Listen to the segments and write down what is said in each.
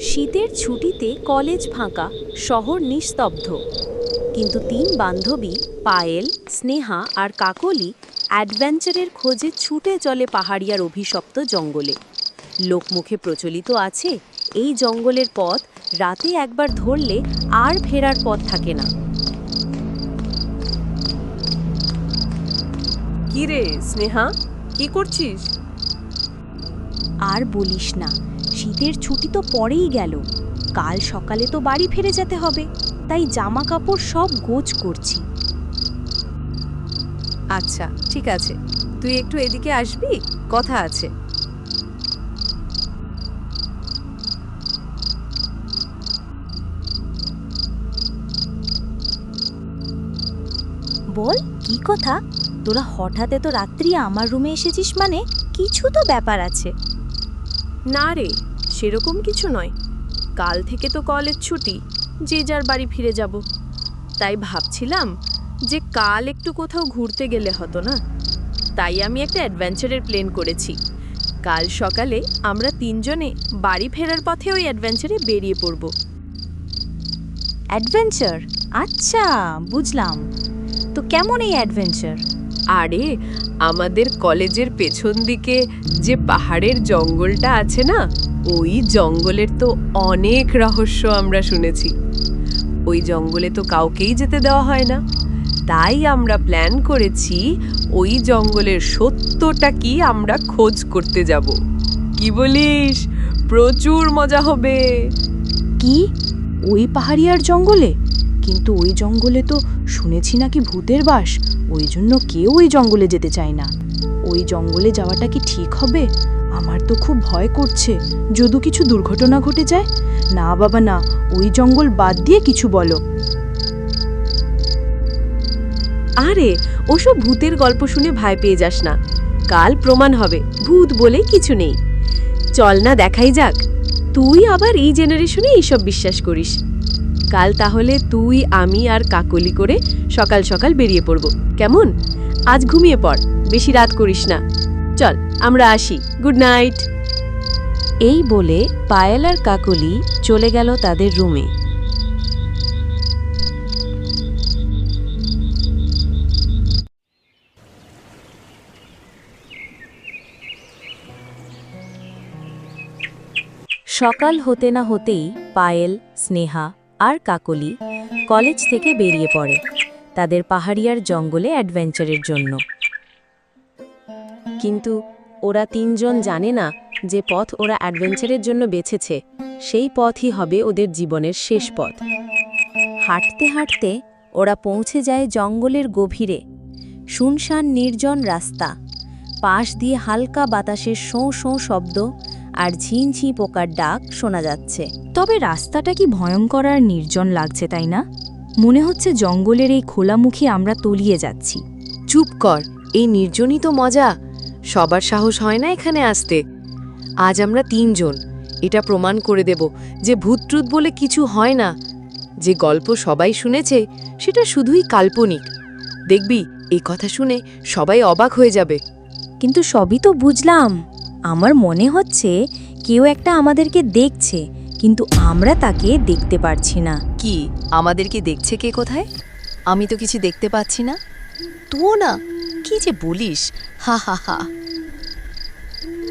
শীতের ছুটিতে কলেজ ফাঁকা, শহর নিস্তব্ধ। কিন্তু তিন বান্ধবী, পায়েল, স্নেহা আর কাকলি অ্যাডভেঞ্চারের খোঁজে ছুটে চলে পাহাড়িয়ার অভিশপ্ত জঙ্গলে। লোকমুখে প্রচলিত আছে, এই জঙ্গলের পথ রাতে একবার ধরলে আর ফেরার পথ থাকে না। কি রে স্নেহা, কি করছিস? আর বলিস না শীতের ছুটি তো পরেই গেল। কাল সকালে তো বাড়ি ফিরে যেতে হবে তাই জামা কাপড় সব গোছ করছি। আচ্ছা ঠিক আছে। তুই একটু এদিকে আসবি কথা আছে। বল কি কথা? তোরা হঠাৎ এত রাত্রি আমার রুমে এসেছিস মানে? কিছু তো ব্যাপার আছে। না রে সেরকম কিছু নয়। কাল থেকে তো কলেজ ছুটি যে যার বাড়ি ফিরে যাব। তাই ভাবছিলাম যে কাল একটু কোথাও ঘুরতে গেলে হতো না। তাই আমি একটা অ্যাডভেঞ্চারের প্ল্যান করেছি। কাল সকালে আমরা তিনজনে বাড়ি ফেরার পথে ওই অ্যাডভেঞ্চারে বেরিয়ে পড়ব। অ্যাডভেঞ্চার? আচ্ছা বুঝলাম। তো কেমন এই অ্যাডভেঞ্চার? আরে আমাদের কলেজের পেছন দিকে যে পাহাড়ের জঙ্গলটা আছে না, ওই জঙ্গলের তো অনেক রহস্য আমরা শুনেছি। ওই জঙ্গলে তো কাউকেই যেতে দেওয়া হয় না। তাই আমরা প্ল্যান করেছি ওই জঙ্গলের সত্যটা কি আমরা খোঁজ করতে যাব। কি বলিস? প্রচুর মজা হবে। কি? ওই পাহাড়িয়ার জঙ্গলে? কিন্তু ওই জঙ্গলে তো শুনেছি নাকি ভূতের বাস, ওই জন্য কেউ ওই জঙ্গলে যেতে চায় না। ওই জঙ্গলে যাওয়াটা কি ঠিক হবে? আমার তো খুব ভয় করছে। যদি কিছু দুর্ঘটনা ঘটে যায়? না বাবা, না, ওই জঙ্গল বাদ দিয়ে কিছু বলো। আরে, ওসব ভূতের গল্প শুনে ভয় পেয়ে যাস না। কাল প্রমাণ হবে, ভূত বলে কিছু নেই। চল না দেখাই যাক। তুই আবার এই জেনারেশনে এইসব বিশ্বাস করিস। কাল তাহলে তুই, আমি আর কাকলি করে সকাল সকাল বেরিয়ে পড়ব। কেমন? আজ ঘুমিয়ে পড়, বেশি রাত করিস না। চল, আমরা আসি। Good night. এই বলে পায়েল আর কাকলি চলে গেল তাদের রুমে। সকাল হতে না হতেই পায়েল, স্নেহা আর কাকলি কলেজ থেকে বেরিয়ে পড়ে তাদের পাহাড়িয়ার জঙ্গলে অ্যাডভেঞ্চারের জন্য। কিন্তু ওরা তিনজন জানে না যে পথ ওরা অ্যাডভেঞ্চারের জন্য বেছেছে, সেই পথই হবে ওদের জীবনের শেষ পথ। হাঁটতে হাঁটতে ওরা পৌঁছে যায় জঙ্গলের গভীরে। শুনশান নির্জন রাস্তা। পাশ দিয়ে হালকা বাতাসের শোঁ শোঁ শব্দ আর ঝিঁঝি পোকার ডাক শোনা যাচ্ছে। তবে রাস্তাটা কি ভয়ঙ্কর আর নির্জন লাগছে তাই না? মনে হচ্ছে জঙ্গলের এই খোলামুখী আমরা তলিয়ে যাচ্ছি। চুপ কর এই নির্জনই তো মজা। সবার সাহস হয় না এখানে আসতে। আজ আমরা তিনজন। এটা প্রমাণ করে দেব যে ভূতট্রুত বলে কিছু হয় না। যে গল্প সবাই শুনেছে সেটা শুধুই কাল্পনিক। দেখবি এই কথা শুনে সবাই অবাক হয়ে যাবে। কিন্তু সবই তো বুঝলাম। আমার মনে হচ্ছে কেউ একটা আমাদেরকে দেখছে কিন্তু আমরা তাকে দেখতে পারছি না। কি? আমাদেরকে দেখছে কে কোথায়? আমি তো কিছু দেখতে পাচ্ছি না। তো না কি যে বলিস? হা হা হা।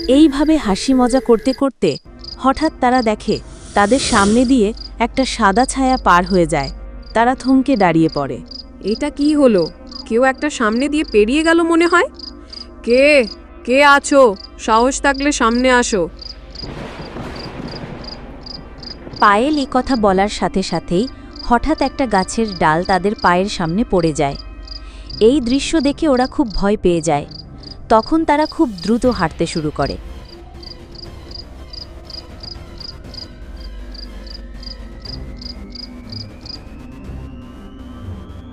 এইভাবে হাসি মজা করতে করতে হঠাৎ তারা দেখে তাদের সামনে দিয়ে একটা সাদা ছায়া পার হয়ে যায়। তারা থমকে দাঁড়িয়ে পড়ে। এটা কি হলো? কেউ একটা সামনে দিয়ে পেরিয়ে গেল মনে হয়? কে? কে আছো? সাহস থাকলে সামনে আসো। পায়েল এই কথা বলার সাথে সাথেই হঠাৎ একটা গাছের ডাল তাদের পায়ের সামনে পড়ে যায়। এই দৃশ্য দেখে ওরা খুব ভয় পেয়ে যায়। তখন তারা খুব দ্রুত হাঁটতে শুরু করে।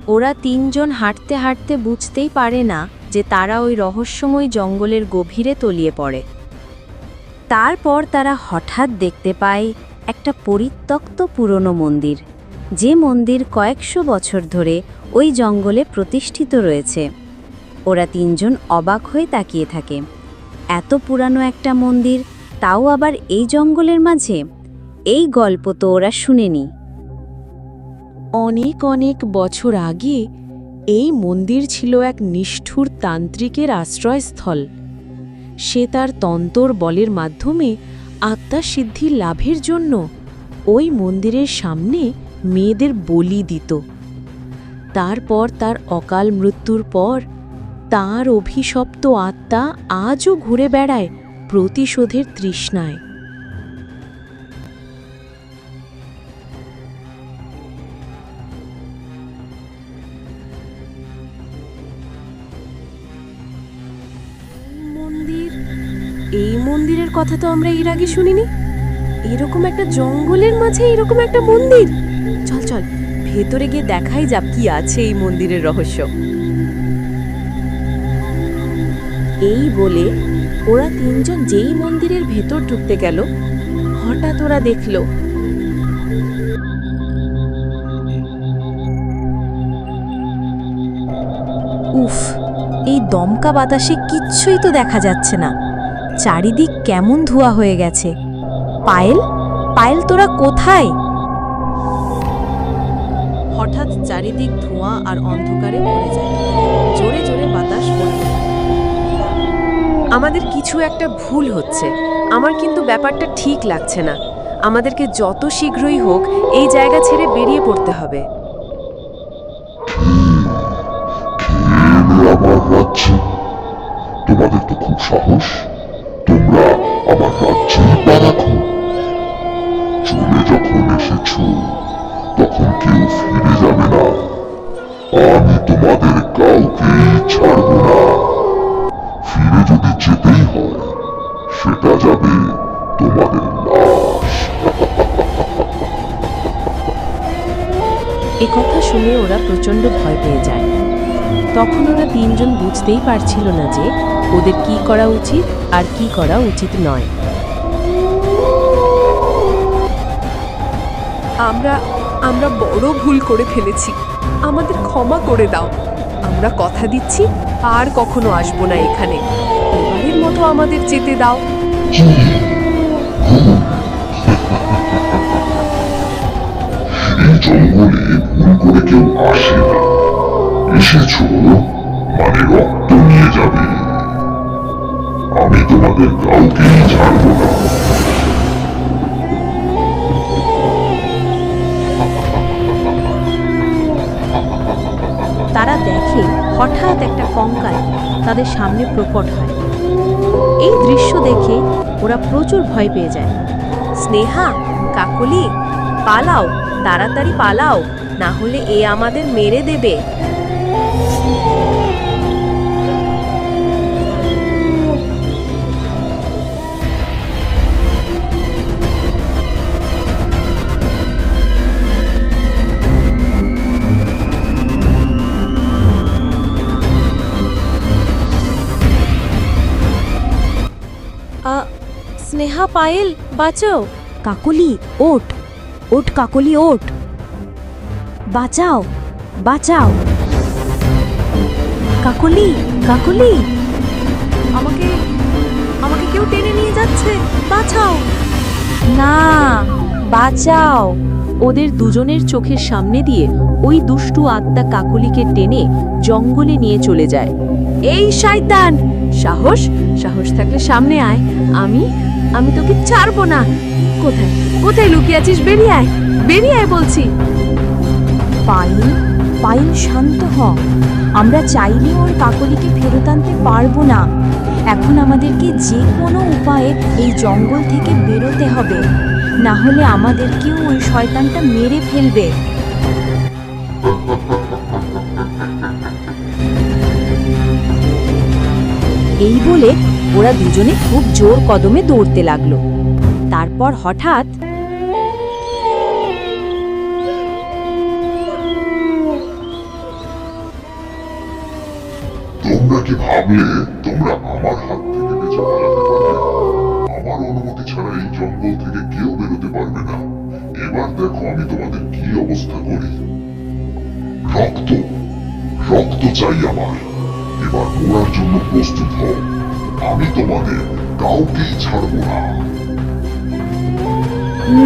ওরা তিনজন হাঁটতে হাঁটতে বুঝতেই পারে না যে তারা ওই রহস্যময় জঙ্গলের গভীরে তলিয়ে পড়ে। তারপর তারা হঠাৎ দেখতে পায় একটা পরিত্যক্ত পুরনো মন্দির, যে মন্দির কয়েকশো বছর ধরে ওই জঙ্গলে প্রতিষ্ঠিত রয়েছে। ওরা তিনজন অবাক হয়ে তাকিয়ে থাকে। এত পুরানো একটা মন্দির, তাও আবার এই জঙ্গলের মাঝে? এই গল্প তো ওরা শুনেনি। অনেক অনেক বছর আগে এই মন্দির ছিল এক নিষ্ঠুর তান্ত্রিকের আশ্রয়স্থল। সে তার তন্তর বলের মাধ্যমে আত্মাসিদ্ধি লাভের জন্য ওই মন্দিরের সামনে মেয়েদের বলি দিত। তারপর তার অকাল মৃত্যুর পর তার অভিশপ্ত আত্মা আজও ঘুরে বেড়ায় প্রতিশোধের তৃষ্ণায়। মন্দিরের কথা তো আমরা এর আগে শুনিনি। এরকম একটা জঙ্গলের মাঝে এরকম একটা মন্দির। চল চল, ভেতরে গিয়ে দেখাই যাক কি আছে এই মন্দিরের রহস্য। এই বলে ওরা তিনজন যেই মন্দিরের ভেতর ঢুকতে গেল, হঠাৎ ওরা দেখল, উফ, এই দমকা বাতাসে কিচ্ছুই তো দেখা যাচ্ছে না। চারিদিক কেমন ধোয়া হয়ে গেছে পায়েল পায়েল তোরা কোথায় হঠাৎ চারিদিক ধোঁয়া আর অন্ধকারে ভরে যায় জোরে জোরে বাতাস আমাদের কিছু একটা ভুল হচ্ছে আমার কিন্তু ব্যাপারটা ঠিক লাগছে না আমাদেরকে যত শীঘ্রই হোক এই জায়গা ছেড়ে বেরিয়ে পড়তে হবে তোমাদের তো খুব সাহস আমার রাজ্যেই পা রাখো চলে যখন এসেছ, তখন কেউ ফিরে যাবে না। আমি তোমাদের কাউকেই ছাড়ব না। ফিরে যদি যেতেই হয়, সেটা যাবে তোমাদের লাশ। এ কথা শুনে ওরা প্রচণ্ড ভয় পেয়ে যায়। তখন ওরা তিনজন বুঝতেই পারছিল না যে ওদের কি করা উচিত আর কি করা উচিত নয়। আমরা আমরা বড় ভুল করে ফেলেছি। আমাদের ক্ষমা করে দাও। আমরা কথা দিচ্ছি আর কখনো আসব না এখানে। এবারের মতো আমাদের যেতে দাও। জঙ্গলে ভুল করে কেউ আসে না। এসেছ মানে রক্ত নিয়ে যাবে। আমি তোমাদের কাউকেই ছাড়ব না। তারা দেখে হঠাৎ একটা কঙ্কাল তাদের সামনে প্রকট হয়। এই দৃশ্য দেখে ওরা প্রচুর ভয় পেয়ে যায়। স্নেহা, কাকলি, পালাও, তাড়াতাড়ি পালাও, না হলে এ আমাদের মেরে দেবে। স্নেহা পায়েল, বাঁচাও। কাকলি ওট ওট কাকলি ওট বাঁচাও বাঁচাও। কাকলি কাকলি। আমাকে আমাকে কেউ টেনে নিয়ে যাচ্ছে। বাঁচাও। না, বাঁচাও। ওদের দুজনের চোখের সামনে দিয়ে ওই দুষ্টু আত্মা কাকলিকে টেনে জঙ্গলে নিয়ে চলে যায়। এই, শয়তান! সাহস সাহস থাকলে সামনে আয়। আমি আমি তোকে ছাড়বো না। কোথায়? কোথায় লুকিয়ে আছিস? বেরিয়ে আয়। বেরিয়ে আয় বলছি। পাইল পাইল শান্ত হ। আমরা চাইলেও ওই কাকলিকে ফেরত আনতে পারব না। এখন আমাদেরকে যে কোনো উপায়ে এই জঙ্গল থেকে বেরোতে হবে। না হলে আমাদেরকেও ওই শয়তানটা মেরে ফেলবে। এই বলে ওরা দুজনে খুব জোর কদমে দৌড়তে লাগল। তারপর হঠাৎ তোমরা কি ভাবলে তোমরা আমার হাত থেকে বেঁচে পালাতে পারবে? আমার অনুমতি ছাড়া এই জঙ্গল থেকে কেউ বেরোতে পারবে না। এবার দেখো আমি তোমাদের কি অবস্থা করি। রক্ত রক্ত চাই আমার। এবার জন্য প্রস্তুত হও। আমি তোমাদের কাউকেই ছাড়বো না।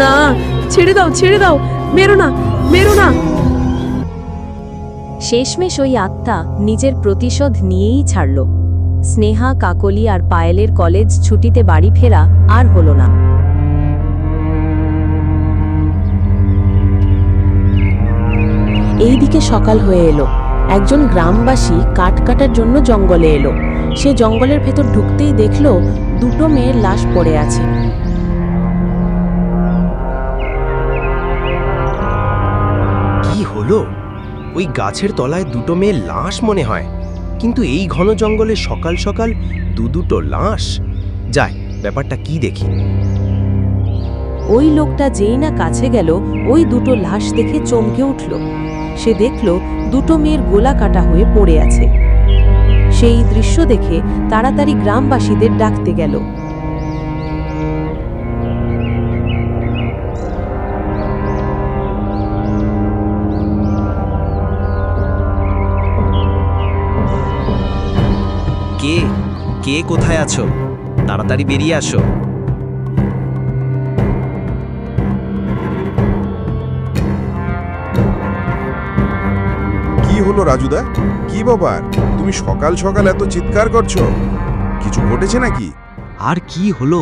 না ছেড়ে দাও ছেড়ে দাও। মেরো না মেরো না। শেষমেশ ওই আত্মা নিজের প্রতিশোধ নিয়েই ছাড়ল। স্নেহা কাকলি আর পায়েলের কলেজ ছুটিতে বাড়ি ফেরা আর হলো না। এইদিকে সকাল হয়ে এলো। একজন গ্রামবাসী কাঠ কাটার জন্য জঙ্গলে এলো। সে জঙ্গলের ভেতর ঢুকতেই দেখল দুটো মেয়ের লাশ পড়ে আছে। কি হলো? ওই গাছের তলায় দুটো মেয়ের লাশ মনে হয়। কিন্তু এই ঘন জঙ্গলে সকাল সকাল দু দুটো লাশ। যায় ব্যাপারটা কি দেখি? ওই লোকটা যেই না কাছে গেল ওই দুটো লাশ দেখে চমকে উঠল। সে দেখল দুটো মেয়ের গোলা কাটা হয়ে পড়ে আছে। সেই দৃশ্য দেখে তাড়াতাড়ি গ্রামবাসীদের ডাকতে গেল। কে? কে কোথায় আছো? তাড়াতাড়ি বেরিয়ে আসো। হলো রাজুদা, কি ব্যাপার? তুমি সকাল সকাল এত চিৎকার করছ? কিছু ঘটেছে নাকি? আর কি হলো?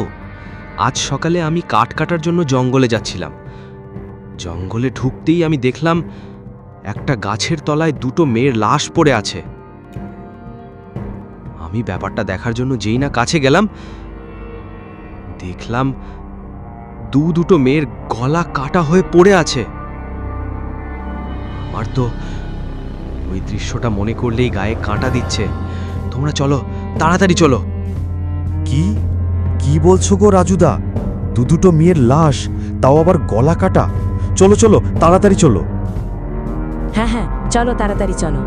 আজ সকালে আমি কাঠ কাটার জন্য জঙ্গলে যাচ্ছিলাম। জঙ্গলে ঢুকতেই আমি দেখলাম একটা গাছের তলায় দুটো মেয়ের লাশ পড়ে আছে। আমি ব্যাপারটা দেখার জন্য যেই না কাছে গেলাম, দেখলাম দু দুটো মেয়ের গলা কাটা হয়ে পড়ে আছে। আমার তো ওই দৃশ্যটা মনে করলেই গায়ে কাঁটা দিচ্ছে। তোমরা চলো তাড়াতাড়ি চলো। কি? কি বলছো গো রাজুদা? দু দুটো মেয়ের লাশ তাও আবার গলা কাটা। চলো চলো তাড়াতাড়ি চলো। হ্যাঁ হ্যাঁ চলো তাড়াতাড়ি চলো।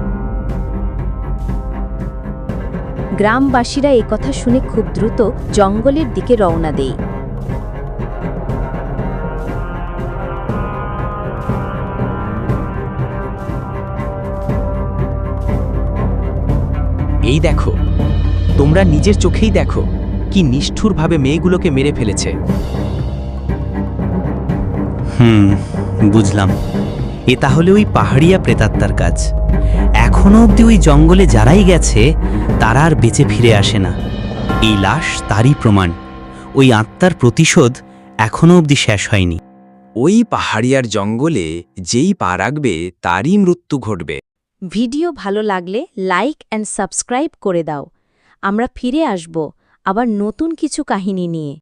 গ্রামবাসীরা এই কথা শুনে খুব দ্রুত জঙ্গলের দিকে রওনা দেয়। এই দেখো, তোমরা নিজের চোখেই দেখো কি নিষ্ঠুরভাবে মেয়েগুলোকে মেরে ফেলেছে। হুম, বুঝলাম। এ তাহলে ওই পাহাড়িয়া প্রেতাত্মার কাজ। এখনও অবধি ওই জঙ্গলে যারাই গেছে, তারা আর বেঁচে ফিরে আসে না। এই লাশ তারই প্রমাণ। ওই আত্মার প্রতিশোধ এখনও অবধি শেষ হয়নি। ওই পাহাড়িয়ার জঙ্গলে যেই পা রাখবে, তারই মৃত্যু ঘটবে। ভিডিও ভালো লাগলে লাইক অ্যান্ড সাবস্ক্রাইব করে দাও। আমরা ফিরে আসব আবার নতুন কিছু কাহিনী নিয়ে।